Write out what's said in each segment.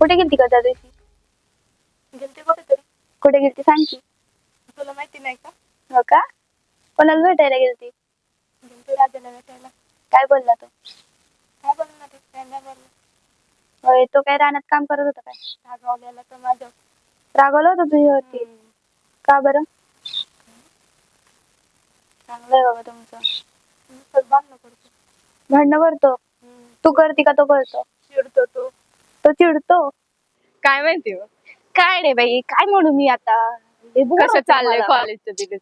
कुठे गेलती का त्या दिवशी? गेलते कुठेतरी कुठे गेलती सांग की. तुला माहिती नाही का? हो का? कोणाला भेटायला गेलती? गेलते राजाला भेटायला. काय बोलला तो? काय बोलणार ते काय नाही बोललं होय तो काय रानात काम करत होता काय? रागावलेला तर माझ्या. रागवलं होतं तुझ्यावरती का बरं? चांगलं आहे बाबा तुमचं. नुसतं भांडणं करतो. भांडणं करतो? तू करती का तो करतो? चिडतो तो. तो चिडतो. काय माहिती हो? काय रे बाई काय म्हणू मी आता? लय bore कसं होतंय चाललंय मला. कॉलेजचं दिवस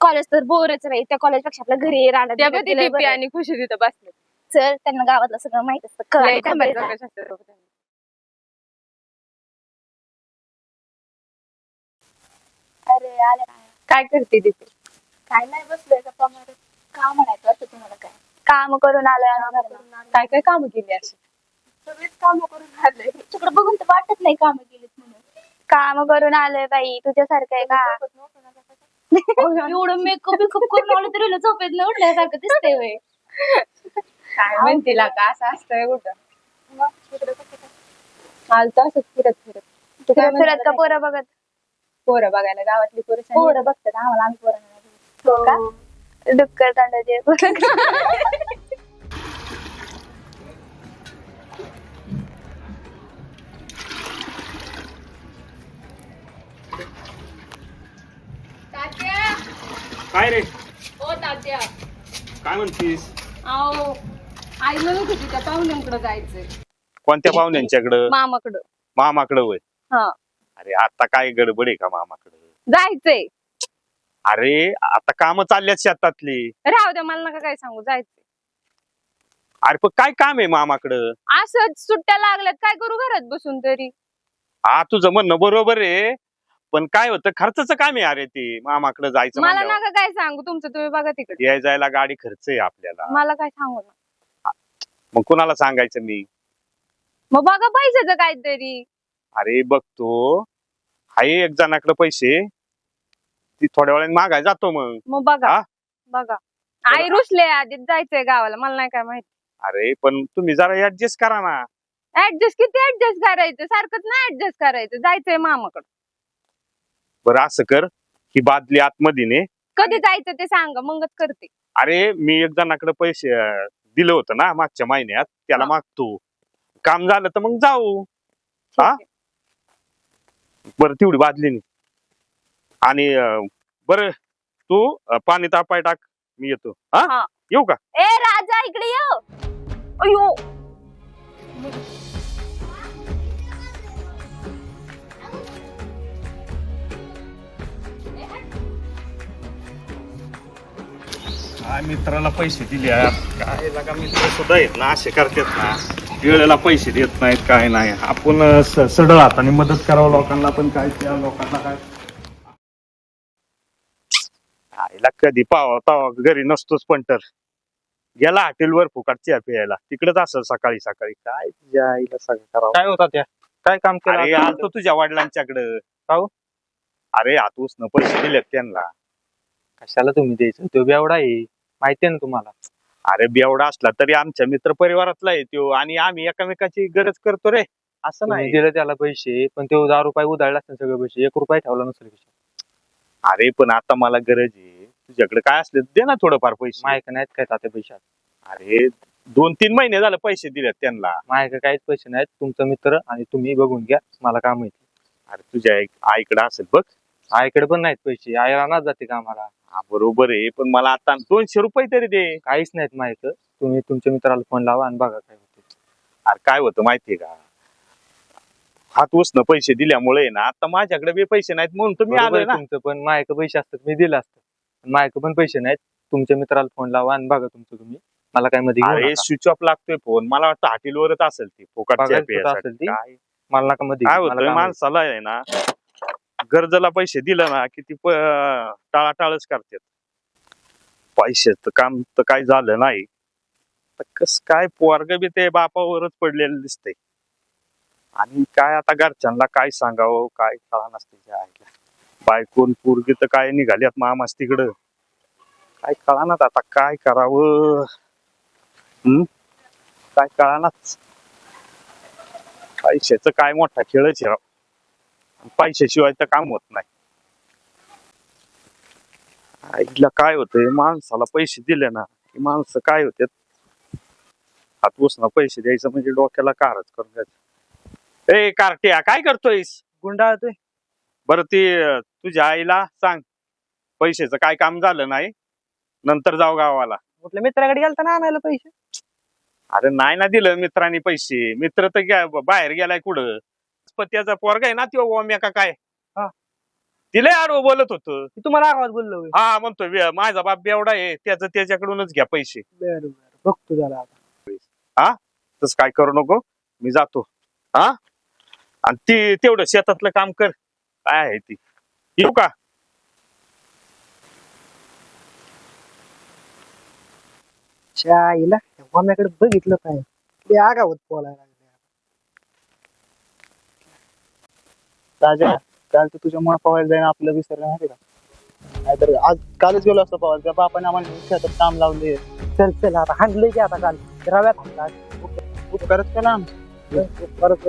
कॉलेज तर बोरच रे त्या कॉलेजपेक्षा आपल्या घरी राहणार त्या आणि खुशी तिथं बसले. चल त्यांना गावातलं सगळं माहीत असतं. लय. अरे आले. काय करते दीपी काय नाही बसलोय गप्पा मारत. का म्हणायचं असं तुम्हाला काय? काम करून आलोय आम्ही घरनं. काय काय काम केली अशी? सगळीच कामं करून आले. बघून तर वाटत नाही काम केलीत म्हणून. काम करून आलोय बाई तुझ्यासारखं आहे का? एवढं मेकअप बिकअप करून आलं तरी झोपेत न उठल्यासारखं दिसतंय होय. काय म्हणते का असं असतंय कुठं? मग इकडे कसं काय? असंच फिरत फिरत. तू काय फिरत का म्हणते? पोरं बघत? पोरं बघायला गावातली पोरं पोरं बघतात आम्हाला आम्ही पोरं नाही बघत. हो. का? डुक्कर तांडाचे काय रे? ओ तात्या. काय म्हणतीस? आओ आई म्हणत होती त्या पाहुण्यांकडे जायचंय. कोणत्या पाहुण्यांच्याकडं? मामाकडं. मामाकडं होय. हा. अरे आता काय गडबड आहे का मामाकडं? जायचंय. अरे आता काम चालल्यात शेतातली. राहू द्या मला नका काय सांगू जायचंय. अरे पण काय काम आहे मामाकडं? असंच सुट्ट्या लागल्यात काय करू घरात बसून तरी? हा तुझं म्हणणं बरोबर आहे. पण काय होतं खर्चाचं काम आहे अरे ते मामाकडं जायचं मला म्हणल्यावर. नका काय सांगू तुमचं तुम्ही बघा तिकडे. याय जायला गाडी खर्च आहे आपल्याला. मला काय सांगू ना. मग कुणाला सांगायचं मी? मग बघा पैशाचं काहीतरी. अरे बघतो. आहे एक जणाकडे पैसे. ती थोड्या वेळाने मागाय जातो मग. मग बघा. हा? बघा. आई रुसले आधीच जायचंय गावाला. मला नाही काय माहिती. अरे पण तुम्ही जरा ऍडजस्ट करा ना. ऍडजस्ट किती ऍडजस्ट करायचं? सारखंच नाही ऍडजस्ट करायचं. जायचंय मामाकडे. बरं असं कर ही बादली आतमध्ये ने. कधी जायचं ते सांगा मगच करते. अरे मी एक जणाकडे पैसे अं, दिलं होतं ना मागच्या महिन्यात त्याला हा. मागतो. काम झालं तर मग जाऊ. ठीक हा? आहे. बरं तेवढी बादली नाही आणि अं, बरं तू अं, पाणी तापाय टाक मी येतो. हा? हा. येऊ का? ए राजा इकडे ये. अयो मित्राला पैसे दिले. काय लागा मित्र सुद्धा येत ना असे करतात ना. वेळेला पैसे देत नाहीत काय नाही. आपण अं, स- सडळ हाताने मदत करावं लोकांना पण काय त्या लोकांना काय. आईला कधी पावा तावा घरी नसतोच पण तर. गेला हॉटेलवर फुकाट चहा प्यायला. तिकडेच असं सकाळी सकाळी. काय तुझ्या आईला सगळं करावं. काय होता त्या? काय काम केलं अरे आता? आलतो तुझ्या वडिलांच्याकडं. काहो? अरे हातूसनं पैसे दिलेत त्यांना. कशाला तुम्ही द्यायचं? तो एवढा आहे. माहितीये ना तुम्हाला? अरे बेवडा असला तरी आमच्या मित्र परिवारातला आहे तो आणि आम्ही एकमेकाची गरज करतो रे. असं तुम्ही नाही. दिलं त्याला पैसे पण तो दहा रुपये उधाळला असतात सगळे पैसे एक रुपये ठेवला नसेल खिशात. अरे पण आता मला गरज आहे. तुझ्याकडे काय असले दे ना थोडंफार पैसे. मायक नाहीत काय तात्या पैशात? अरे दोन तीन महिने झाले पैसे दिलेत त्यांना. मायक काहीच पैसे नाहीत. तुमचा मित्र आणि तुम्ही बघून घ्या. मला काम माहिती. अरे तुझ्या आई- आईकडे असेल बघ. आईकडे पण नाहीत पैसे. आई रानात जाते कामाला. हा बरोबर आहे पण मला आता दोनशे रुपये तरी दे. काहीच नाहीत मायक तुम्ही तुमच्या मित्राला फोन लावा आणि बघा काय होते अरे काय होतं माहितीये का? हात उसनं पैसे दिल्यामुळे ना आता माझ्याकडे बी पैसे नाहीत म्हणून तुम्ही बरोबर आलोय आहे ना. तुमचं पण मायक पैसे असतात मी दिलं असतं. मायक पण पैसे नाहीत. तुमच्या मित्राला फोन लावा आणि बघा तुमचं तुम्ही. मला काय मध्ये घेऊ अरे नका. स्विच ऑफ लागतोय फोन मला वाटतं हॉटेलवरच असेल ती फोकाट. असेल ती? काय? मला नका मध्ये काय घेऊ, मला होतं. माणसाला आहे ना गरजेला पैसे दिलं ना की ती प- टाळाटाळच करतात. पैशाचं काम तर काय झालं नाही. तर कस काय पोरग बी ते बापावरच पडलेलं दिसतंय. आणि काय आता घरच्यांना काय सांगावं काय कळा नसते बायकोन पोरगी तर काय निघाल्यात मामास तिकडं. काय कळानात आता काय करावं? हम्म? काय कळानाच? पैशाचं काय मोठा खेळच आहे राव. पैशाशिवाय तर काम होत नाही. आईला काय होतंय माणसाला पैसे दिले ना की माणसं काय होते हात उसना पैसे द्यायचं म्हणजे डोक्याला कारच करून द्यायचं. ए कार्टिया काय करतोयस? गुंडाळतोय. बरं ती तुझ्या आईला सांग पैशाचं काय काम झालं नाही नंतर जाऊ गावाला. म्हटलं मित्राकडे गेलता ना आणायला पैसे? अरे नाही ना दिलं मित्रांनी पैसे. मित्र तर गे- बाहेर गेलाय कुठं? पत्याचा पोरगा आहे ना तो ओम्या का काय? हा. तिला आडवं बोलत होत. मी तुम्हाला आवाज बोललो होय. हा म्हणतो "वे- माझा बाप बेवडा आहे त्याचं त्याच्याकडूनच घ्या पैसे. बरं बरं. बघतो जरा आता. तसं काय करू नको. मी जातो. हा? आणि ती तेवढं शेतातलं काम कर. काय आहे ती? येऊ का? माम्याकडे बघितलं काय? ते आगावत बोलायला. राजा काल तर तुझ्या मुळे पवायला जाईन आपलं विसरलं माहिती का? नाहीतर आज कालच गेलो असतो पवायला. त्या बापाने आम्हाला शेतात काम लावले. चल चल आता हाणलंय की आता काल. रव्यात हाणला उपकारच केला आमचा. परत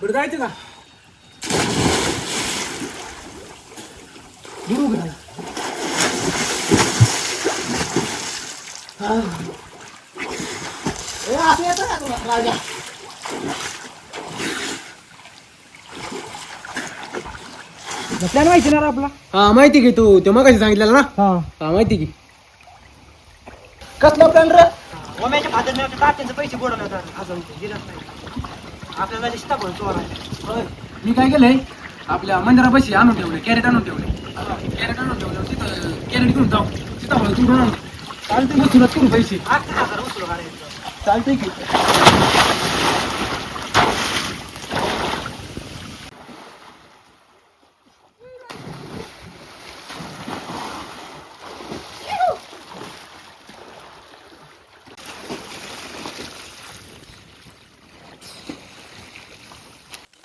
बरं जायचं का? गुरु घरा असं येतं का तुला राजा. प्लॅन माहिती ना रे आपला? हा माहिती की तू. ते मगाशी सांगितलेलं ना? हा. हा माहिती की कसला प्लॅन रे? ओम्याच्या पैसे बुडवले होते. अजून ते दिलंच नाही. आपल्याला जायचं सीताफळ चोरायला मी काय केलंय? आपल्या मंदिरापाशी आणून ठेवले कॅरेट आणून ठेवले कॅरेट आणून ठेवलं तिथं कॅरेट घेऊन जाऊ. सीताफळ तुडून आणू चालते मग सुरुवात करू पैसे? चालतंय की.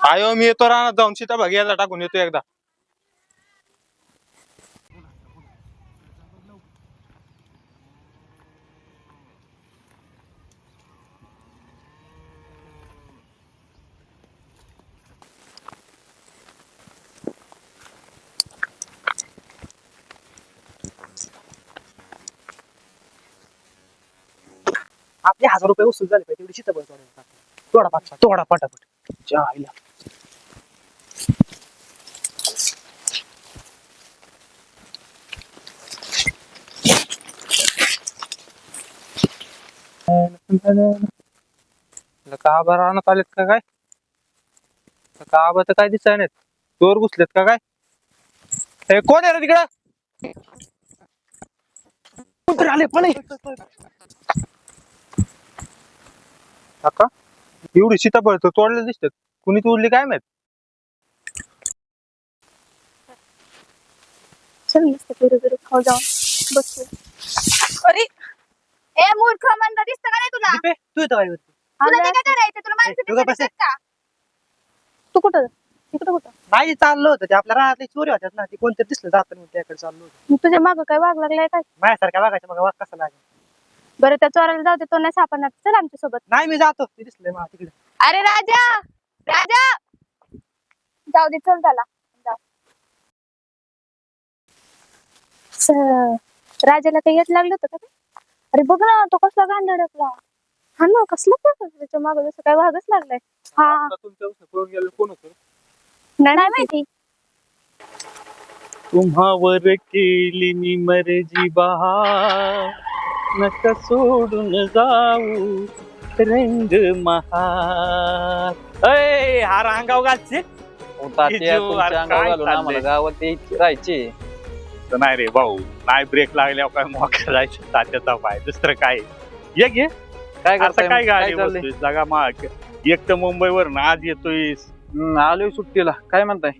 आयो मी येतो राहणार जाऊन. सीता याचा टाकून येतो एकदा. आपले हजार रुपये वसूल झाले पाहिजे तेवढी चित्रपट तोडा पाठा तोडा पटापट. आईला का आबा आलेत का काय? का आबा तर काय दिसाय नाहीत. चोर घुसलेत का काय? हे कोण आहे रे तिकडं? आले पण काका एवढी सीताफळ तर तोडले दिसतात. कुणी तोडली काय माहीत? चल मस्त खाऊ बसू अरे! ए मूर्ख मंद दिसतं का नाही तुला? दीपे, तू येतो? तुला ते काय करायचं तुला माणसं बस. का? तू कुठं? तिकडं कुठं? नाही चाललो होतं. ते आपल्या राहतली चोरी होत्यात ना ती कोणतरी दिसलं जाताना म्हणून त्याकडे चाललो होतो. मग तुझ्या मागं काय वाघ लागलाय काय? माझ्यासारख्या बघायचं मग वाघ कसा लागेल? बरं त्या चोराला जाऊ दे तो नाही सापडणार. चल आमच्यासोबत. नाही मी जातो. ते दिसलंय मला तिकडे. अरे राजा! राजा! जाऊ दे चल त्याला. जाऊ. स- राजाला काही येत लागलं होतं का? ते? अरे बघ ना तो कसला गांधडकला हा ना कसला पळतो त्याच्या मागं? जसं काय वाघच लागलाय. हा. तुमच्या पळून गेलो कोण होतं? नाही माहिती? तुम्हावर केली मी मर्जी नका सोडून जाऊ रंग महार. अय हा रांगाव घालचे तात्या जीव, तुमच्या अरे अंगावर काय घालून आम्हाला चाललंय? गावात यायचे- राहायचे. तर नाही रे भाऊ नाही ब्रेक लागल्यावर काय मोका जायचं तात्याचा पाय दुसरं काय? ये घे काय आता करताय काय मग? गाडी चाललंय? बसतोय जागा माग. एक तर मुंबईवर आज येतोय हम्म, आलोय सुट्टीला. काय म्हणताय?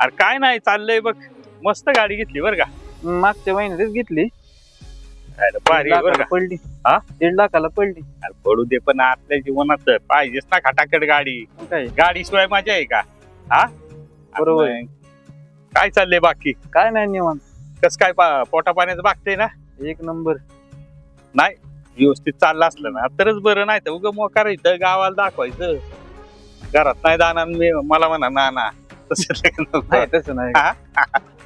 अरे काय नाही चाललंय बघ. मस्त गाडी घेतली बरं का. हम्म, मागच्या महिन्यातच घेतली. अरे भारी दीड आहे बरं लाखाला का. पडली. हा? दीड लाखाला पडली. अरे पडू दे पण आपल्या जीवनात पाहिजेच ना खटाखट गाडी. मग काय? गाडी शिवाय मजा आहे का? हा? बरोबर. आणि काय चाललंय बाकी? काय नाही निवांत. कस काय पा- पोटा पाण्याचं बागतंय ना? एक नंबर. व्यवस्थित चाललं असलं ना तरच बरं नाही तर उगं मग करायचं गावाला दाखवायचं. घरात नाही जाणार मी मला म्हणा ना ना. तसं. नाही तसं नाही?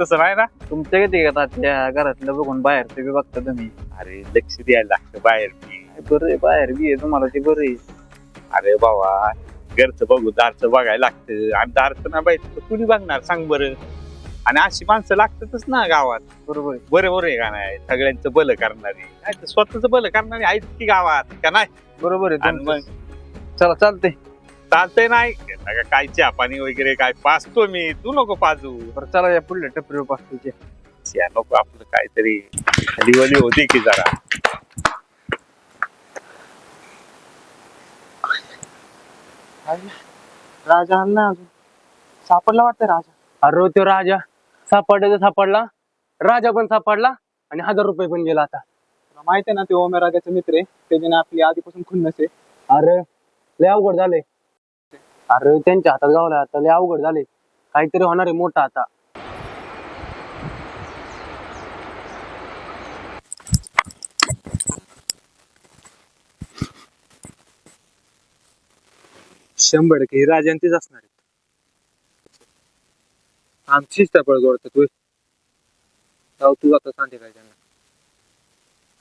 तसं नाही ना? तुमच्या किती का तात्या? घरातलं बघून बाहेर ते बी बघता तुम्ही. अरे लक्ष द्यायला लागतं बाहेर बी. बरं आहे बाहेर बी आहे तुम्हाला ते बरं आहे. अरे बाबा घरचं बघू दारचं बघायला लागतं. आणि दारचं ना बाई कुणी बघणार? सांग बरं. आणि अशी माणसं लागतातच ना गावात. बरोबर. आहे. बरोबर आहे का नाही? सगळ्यांचं भलं करणारी. नाही तर स्वतःच भलं करणारी आहेत की गावात का नाही? बरोबर आहे आणि तुमचं. मग चला चालतंय. चालतंय नाही. आता काय चहा पाणी वगैरे काय पाचतो मी. तू नको पाजू. बरं चला या पुढल्या टपरीवर पाचतोय चहा नको आपलं काहीतरी खालीवली होती की जरा. राजा आला ना अजून? सापडला वाटतं राजा? अरे तो राजा. सापडला सापडला राजा पण सापडला आणि हजार रुपये पण गेला आता. तुला माहीत आहे ना ते ओमे राजाचा मित्र आहे त्याच्याने आपली आधीपासून खुन्नस आहे. अरे लय अवघड झाले अरे त्यांच्या हातात गावला आता लय अवघड झाले काहीतरी होणार आहे मोठा आता. शंभर टक्के ही राजांतीच असणार आहेत आमचीच टपळ जोडतात होय जाऊ तू आता सांगते काय त्यांना.